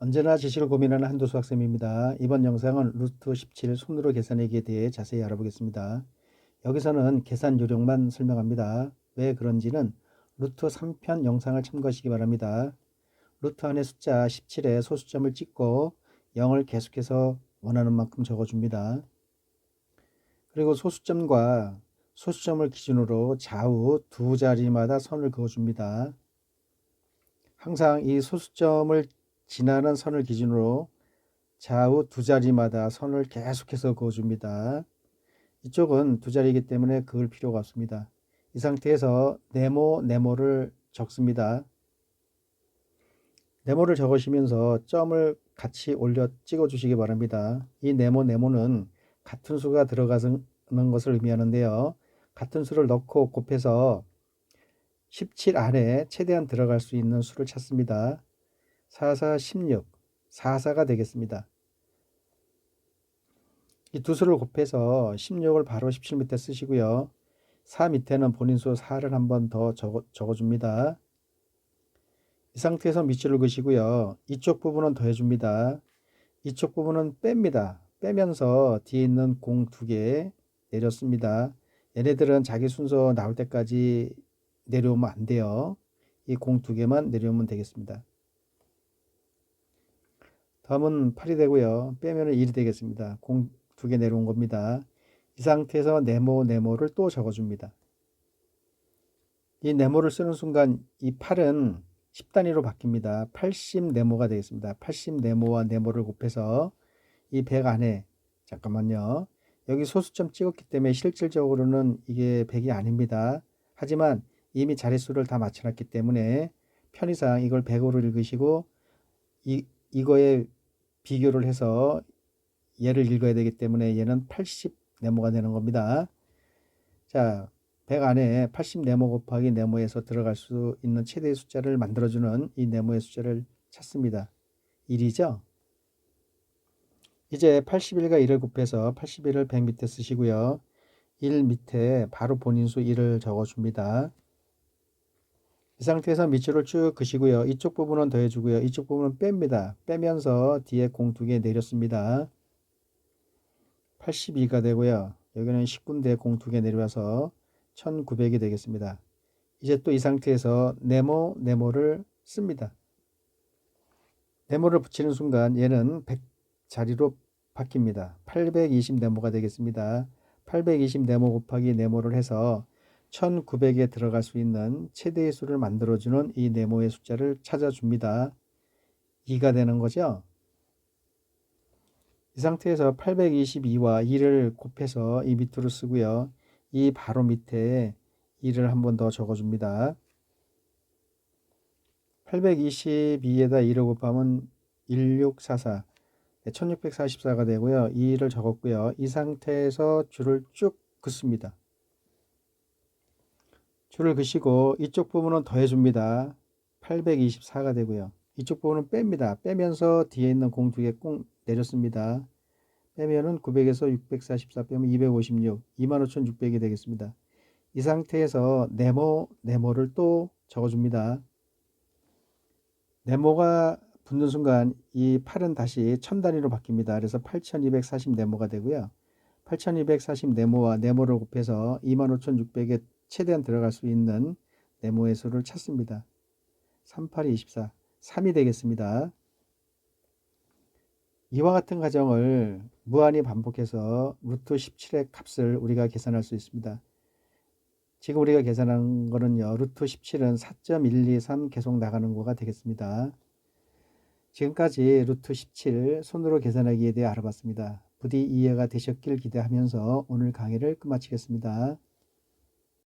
언제나 지식을 고민하는 한도수 학생입니다. 이번 영상은 루트 17 손으로 계산하기에 대해 자세히 알아보겠습니다. 여기서는 계산 요령만 설명합니다. 왜 그런지는 루트 3편 영상을 참고하시기 바랍니다. 루트 안에 숫자 17에 소수점을 찍고 0을 계속해서 원하는 만큼 적어줍니다. 그리고 소수점과 소수점을 기준으로 좌우 두 자리마다 선을 그어줍니다. 항상 이 소수점을 지나는 선을 기준으로 좌우 두 자리마다 선을 계속해서 그어줍니다. 이쪽은 두 자리이기 때문에 그을 필요가 없습니다. 이 상태에서 네모, 네모를 적습니다. 네모를 적으시면서 점을 같이 올려 찍어 주시기 바랍니다. 이 네모, 네모는 같은 수가 들어가는 것을 의미하는데요. 같은 수를 넣고 곱해서 17 안에 최대한 들어갈 수 있는 수를 찾습니다. 44, 16, 44가 되겠습니다. 이 두 수를 곱해서 16을 바로 17 밑에 쓰시고요. 4 밑에는 본인 수 4를 한 번 더 적어, 적어줍니다. 이 상태에서 밑줄을 그시고요. 이쪽 부분은 더해줍니다. 이쪽 부분은 뺍니다. 빼면서 뒤에 있는 공 두 개 내렸습니다. 얘네들은 자기 순서 나올 때까지 내려오면 안 돼요. 이 공 두 개만 내려오면 되겠습니다. 다음은 8이 되고요. 빼면 1이 되겠습니다. 공 두 개 내려온 겁니다. 이 상태에서 네모 네모를 또 적어줍니다. 이 네모를 쓰는 순간 이 8은 10단위로 바뀝니다. 80 네모가 되겠습니다. 80 네모와 네모를 곱해서 이 100 안에 잠깐만요. 여기 소수점 찍었기 때문에 실질적으로는 이게 100이 아닙니다. 하지만 이미 자릿수를 다 맞춰놨기 때문에 편의상 이걸 100으로 읽으시고 이, 이거에 비교를 해서 얘를 읽어야 되기 때문에 얘는 80 네모가 되는 겁니다. 자, 100 안에 80 네모 곱하기 네모에서 들어갈 수 있는 최대의 숫자를 만들어주는 이 네모의 숫자를 찾습니다. 1이죠? 이제 81과 1을 곱해서 81을 100 밑에 쓰시고요. 1 밑에 바로 본인 수 1을 적어줍니다. 이 상태에서 밑줄을 쭉 그시고요. 이쪽 부분은 더해주고요. 이쪽 부분은 뺍니다. 빼면서 뒤에 공 두 개 내렸습니다. 82가 되고요. 여기는 19인데 공 두 개 내려와서 1900이 되겠습니다. 이제 또 이 상태에서 네모, 네모를 씁니다. 네모를 붙이는 순간 얘는 100 자리로 바뀝니다. 820 네모가 되겠습니다. 820 네모 곱하기 네모를 해서 1900에 들어갈 수 있는 최대의 수를 만들어주는 이 네모의 숫자를 찾아줍니다. 2가 되는 거죠. 이 상태에서 822와 2를 곱해서 이 밑으로 쓰고요. 이 바로 밑에 2를 한 번 더 적어줍니다. 822에다 2를 곱하면 1644, 1644가 되고요. 2를 적었고요. 이 상태에서 줄을 쭉 긋습니다. 줄을 그시고 이쪽 부분은 더해줍니다. 824가 되고요. 이쪽 부분은 뺍니다. 빼면서 뒤에 있는 공 두개꼭 내렸습니다. 빼면은 900에서 644 빼면 256, 25,600이 되겠습니다. 이 상태에서 네모, 네모를 또 적어줍니다. 네모가 붙는 순간 이 8은 다시 1000단위로 바뀝니다. 그래서 8240 네모가 되고요. 8240 네모와 네모를 곱해서 25600에 최대한 들어갈 수 있는 네모의 수를 찾습니다. 38이 24, 3이 되겠습니다. 이와 같은 과정을 무한히 반복해서 루트 17의 값을 우리가 계산할 수 있습니다. 지금 우리가 계산한 거는요. 루트 17은 4.123 계속 나가는 거가 되겠습니다. 지금까지 루트 17 손으로 계산하기에 대해 알아봤습니다. 부디 이해가 되셨길 기대하면서 오늘 강의를 끝마치겠습니다.